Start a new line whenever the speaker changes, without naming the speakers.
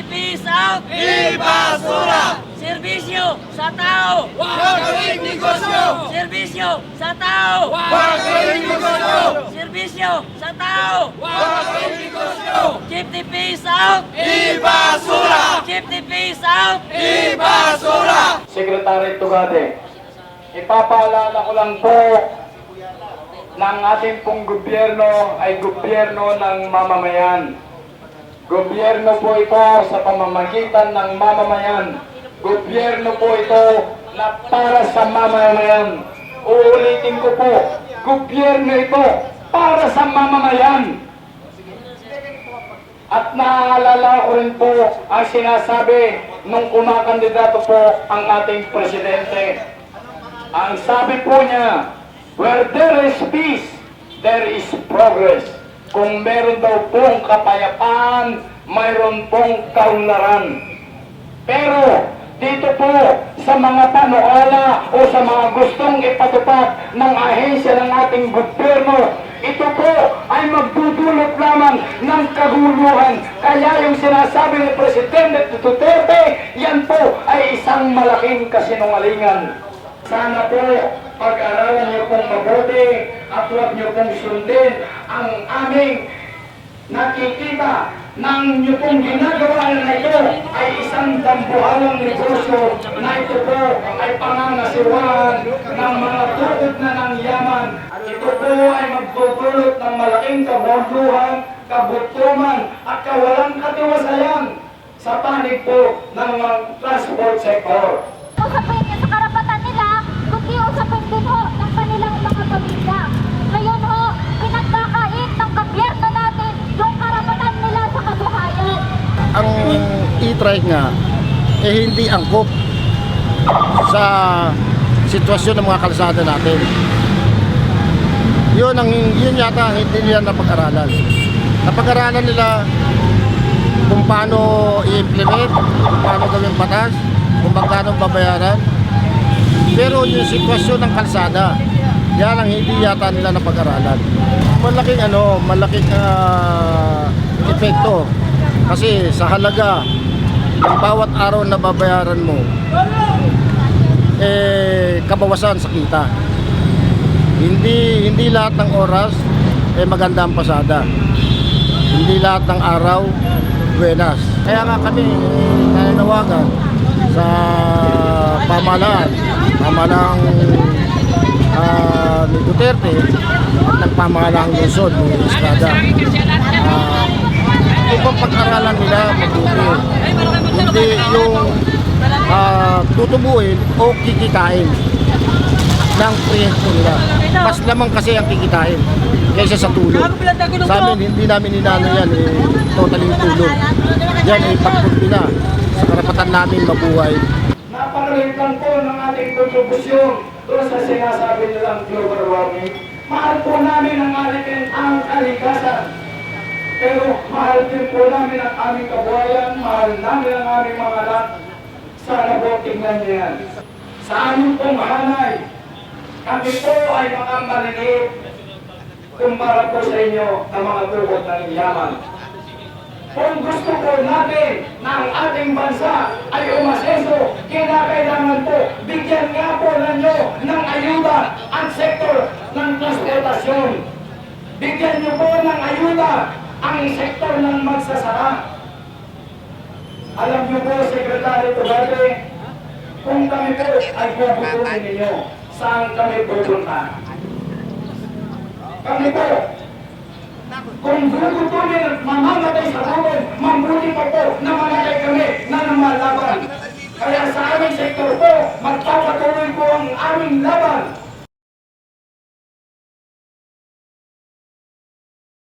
the peace out!
Ibasura!
Serbisyo sa tao!
Huwag gawing negosyo!
Serbisyo sa tao!
Huwag gawing negosyo!
Serbisyo sa tao!
Huwag gawing negosyo!
Keep the peace out!
Ibasura!
Keep the peace out!
Ibasura!
Secretary Tugade, ipapaalala ko lang po ng ating pong gobyerno ay gobyerno ng mamamayan. Gobyerno po ito sa pamamagitan ng mamamayan. Gobyerno po ito na para sa mamamayan. Uulitin ko po, gobyerno ito para sa mamamayan. At naaalala ko rin po ang sinasabi nung kumakandidato po ang ating presidente. Ang sabi po niya, where there is peace, there is progress. Kung meron daw pong kapayapaan, mayroon pong kaunlaran. Pero dito po sa mga panuala o sa mga gustong ipatupad ng ahensya ng ating gobyerno, ito po ay magdudulot lamang ng kaguluhan. Kaya yung sinasabi ni Presidente Duterte, yan po ay isang malaking kasinungalingan. Sana po pag-aralan mabuti at huwag niyo pong sundin ang aming nakikita ng niyo pong ginagawa na ito ay isang dambuhalang negosyo na ito po ay pangangasiwaan ng mga tukod na ng yaman. Ito po ay magdudulot ng malaking kabunduhan, kabutuman at kawalang katiwasayan sa panig po ng transport sector.
usapin niya sa karapatan nila, kundi usapin din ho ng pamilya. Ngayon ho, pinagkakait ng gobyerno natin yung karapatan nila sa kabuhayan.
ang e-trike nga eh hindi angkop sa sitwasyon ng mga kalsada natin. Yun ang yun yata hindi nila napag-aralan. Napag-aralan nila kung paano i-implement, kung paano gawing batas, kung magkano babayaran. Pero yung sitwasyon ng kalsada, yan ang hindi yata nila napag-aralan. Malaking ano, malaking ah, epekto. Kasi sa halaga ng bawat araw na babayaran mo, eh, kabawasan sa kita. Hindi hindi lahat ng oras eh maganda ang pasada. Hindi lahat ng araw buenas. Kaya nga kami eh, nananawagan sa pamahalaan, pamahalaan ah, ni Duterte at ng pamahalaang lungsod ni Estrada. Ah, ito pang pag-aralan nila mabuti. Hindi yung ah, tutubuin o kikitain ng proyekto nila. Mas lamang kasi ang kikitain kaysa sa tulong. Sa amin, hindi namin inano yan, eh, totally tulong. Yan ay pagpunti na sa karapatan namin mabuhay.
Napakaliit lang po ng ating kontribusyon doon sa sinasabi nilang global warming. Mahal po namin ang ating ang kalikasan. Pero mahal din po namin ang aming kabuhayan, mahal namin ang aming mga anak. Sana po tingnan niyo yan. Sa aming pong hanay, kami po ay mga maliliit kumpara po sa inyo ng mga tukod ng yaman. Kung gusto po natin na ang ating bansa ay umaseso, kinakailangan po, bigyan nga po ninyo ng ayuda ang sektor ng transportasyon. Bigyan niyo po ng ayuda ang sektor ng magsasaka. Alam niyo po, Secretary Tugate, kung kami po ay puputuin ninyo, saan kami pupunta? Kami po, kung gugutumin at mamamatay sa buwan, mabuti pa po